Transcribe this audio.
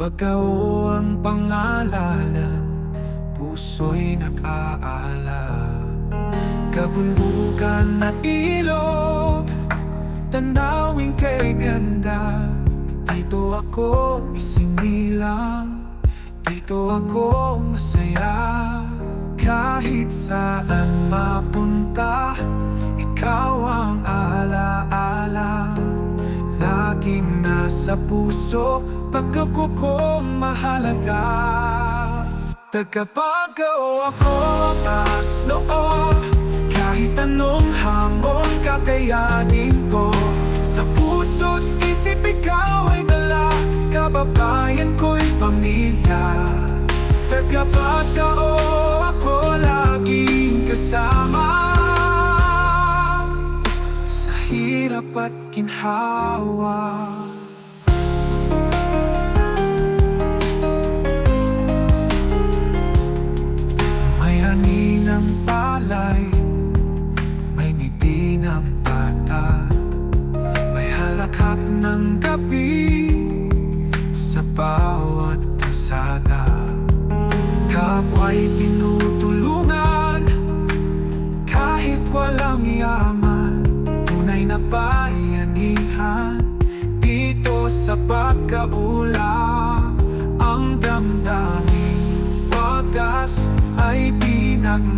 Bagao ang pangalanan Puso'y nag-aala. Kabundukan at ilog Tanawin kay ganda. Dito ako isinilang Dito ako masaya. Kahit saan mapunta Ikaw ang alaala. Laging nasa puso Pagkakuko mahalaga Tagapagaw ako taas noo. Kahit anong hamon kakayanin ko. Sa puso't isip ikaw ay dala Kababayan ko'y pamilya. Tagapagaw ako laging kasama. Sa hirap at ginhawa halakhak ng gabi Sa bawat kasada Kapwa'y tinutulungan Kahit walang yaman Tunay na bayanihan. Dito sa pagkaula Ang damdamin wagas ay pinag